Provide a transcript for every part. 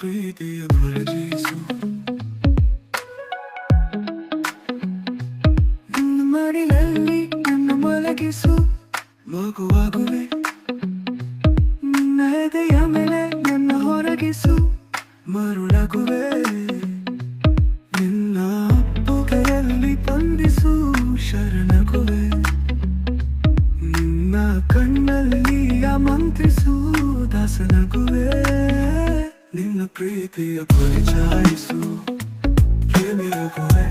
ಪ್ರೀತಿಯ ಮರಜಿಸು ನಿನ್ನ ಮಡಿಲಲ್ಲಿ ನನ್ನ ಮಲಗಿಸು, ಮಗುವಾಗುವೆ. ನಿನ್ನ ಹೃದಯ ಮೇಲೆ ನನ್ನ ಹೊರಗಿಸು, ಮರುಳಗುವೆ. ನಿನ್ನ ಅಪ್ಪುಗೆಯಲ್ಲಿ ಬಂಧಿಸು ಶರಣಗುವೆ. ನಿನ್ನ ಪ್ರೀತಿಯ ಪರಿಚಯಿಸು ಪ್ರೇಮಿಯಾಗುವೆ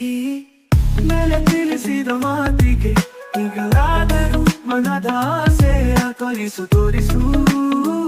ಈ ಮೇಲೆ ತಿಳಿಸಿದ ಮಾತಿಗೆ ಈಗಲಾದರೂ ಮನದ ಆಸೆಯ ತೋರಿಸು ತೋರಿಸು ನಿನ್ನ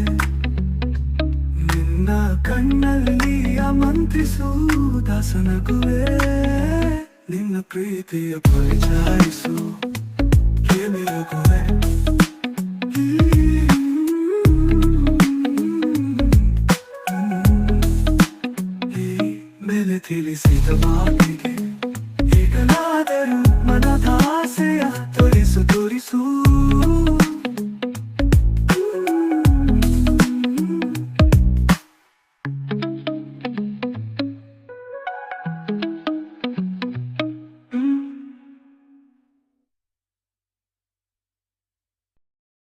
ಕಣ್ಣಲ್ಲಿ ದಾಸನ ದಾಸನಗುವೆ ನಿನ್ನ ಪ್ರೀತಿಯ ಪರಿಚಯಿಸು. ಈ ಮೇಲೆ ತಿಳಿಸಿದ ಮಾತಿಗೆ